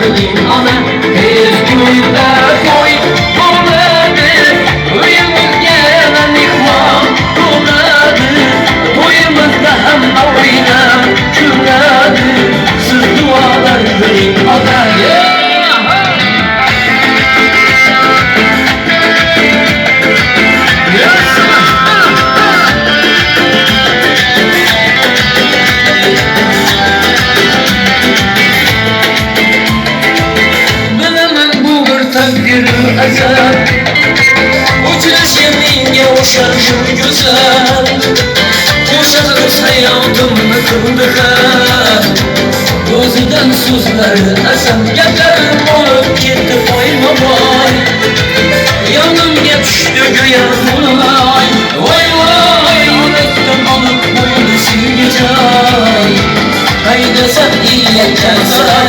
kılayım ana Tez günde toy azap Uçuş yeminge uşarım güzel. Uşarız hayatımı kıldı Gözüden sözleri esem Gelirim olup gitti koyma boy. Yanımga düştü güya vay Vay vay Yürekten alıp boyunu silgecay Haydasam iyiyetten zarar